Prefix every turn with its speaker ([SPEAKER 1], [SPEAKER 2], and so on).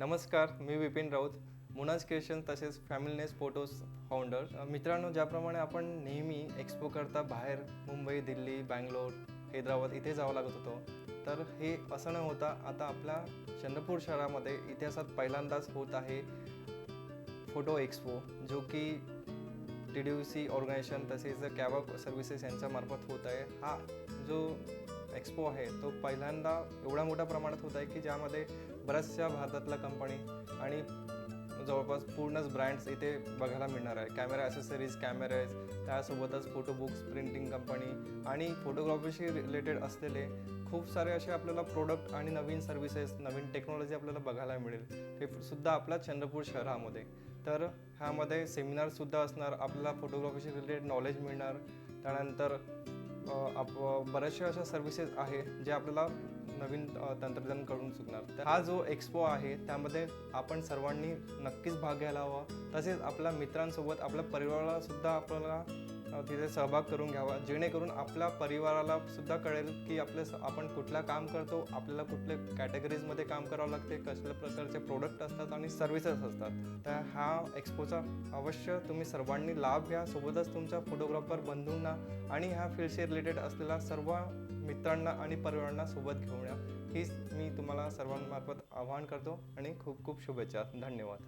[SPEAKER 1] नमस्कार मी विपिन राऊत मुनाज क्रिएशन तसेच फॅमिलीनेस फोटोज फाउंडर. मित्रांनो ज्याप्रमाणे आपण नेहमी एक्सपो करता बाहेर मुंबई दिल्ली बँगलोर हैदराबाद इथे जावं लागत होतं तर हे असं न होता आता आपल्या चंद्रपूर शहरामध्ये इतिहासात पहिल्यांदाच होत आहे फोटो एक्सपो जो की T D U C organisation तसेच कॅब सर्व्हिसेस यांच्यामार्फत होत आहे. हा जो एक्सपो आहे तो पहिल्यांदा एवढ्या मोठ्या प्रमाणात होत आहे की ज्यामध्ये बऱ्याचशा भारतातल्या कंपनी आणि जवळपास पूर्णच ब्रँड्स इथे बघायला मिळणार आहे. कॅमेरा ॲसेसरीज कॅमेरेज त्यासोबतच फोटो बुक्स प्रिंटिंग कंपनी आणि फोटोग्राफीशी रिलेटेड असलेले खूप सारे असे आपल्याला प्रोडक्ट आणि नवीन सर्व्हिसेस नवीन टेक्नॉलॉजी आपल्याला बघायला मिळेल. ते सुद्धा आपल्या चंद्रपूर शहरामध्ये. तर ह्यामध्ये सेमिनारसुद्धा असणार. आपल्याला फोटोग्राफीशी रिलेटेड नॉलेज मिळणार. त्यानंतर आप बऱ्याचशा अशा सर्व्हिसेस आहे जे आपल्याला नवीन तंत्रज्ञान करून चुकणार तर हा जो एक्सपो आहे त्यामध्ये आपण सर्वांनी नक्कीच भाग घ्यायला हवा. तसेच आपल्या मित्रांसोबत आपल्या परिवारालासुद्धा आपल्याला तिथे सहभाग करून घ्यावा. जेणेकरून आपल्या परिवाराला सुद्धा कळेल की आपलं आपण कुठला काम करतो आपल्याला कुठल्या कॅटेगरीजमध्ये काम करावं लागते कसल्या प्रकारचे प्रोडक्ट असतात आणि सर्व्हिसेस असतात. तर हा एक्सपोचा अवश्य तुम्ही सर्वांनी लाभ घ्या. सोबतच तुमच्या फोटोग्राफर बंधूंना आणि ह्या फील्डशी रिलेटेड असलेल्या सर्व मित्रांना आणि परिवारांना सोबत घेऊन या. हीच मी तुम्हाला सर्वांमार्फत आवाहन करतो आणि खूप खूप शुभेच्छा. धन्यवाद.